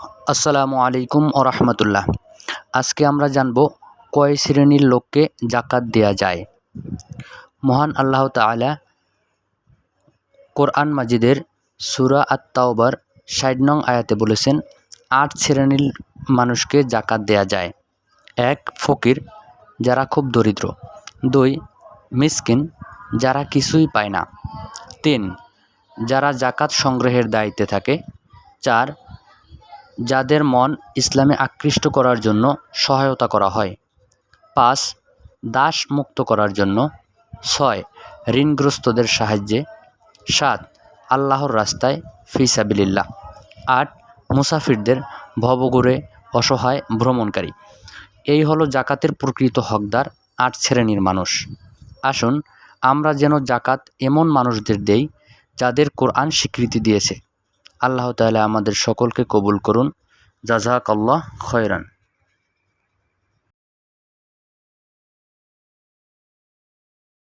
আসসালামু আলাইকুম ও রহমতুল্লাহ। আজকে আমরা জানব কয় শ্রেণির লোককে জাকাত দেয়া যায়। মহান আল্লাহ তাআলা কোরআন মাজিদের সুরা আত তাওবার ষাট নং আয়াতে বলেছেন, আট শ্রেণির মানুষকে জাকাত দেয়া যায়। এক, ফকির, যারা খুব দরিদ্র। দুই, মিসকিন, যারা কিছুই পায় না। তিন, যারা জাকাত সংগ্রহের দায়িত্বে থাকে। চার যাদের মন ইসলামে আকৃষ্ট করার জন্য সহায়তা করা হয়। পাঁচ, দাস মুক্ত করার জন্য। ছয়, ঋণগ্রস্তদের সাহায্যে। সাত, আল্লাহর রাস্তায় ফিসাবিলিল্লাহ আট, মুসাফিরদের ভবঘুরে অসহায় ভ্রমণকারী। এই হলো জাকাতের প্রকৃত হকদার আট শ্রেণির মানুষ। আসুন, আমরা যেন জাকাত এমন মানুষদের দেই যাদের কোরআন স্বীকৃতি দিয়েছে। আল্লাহ তাহলে আমাদের সকলকে কবুল করুন। জাজাক আল্লাহ খয়রান।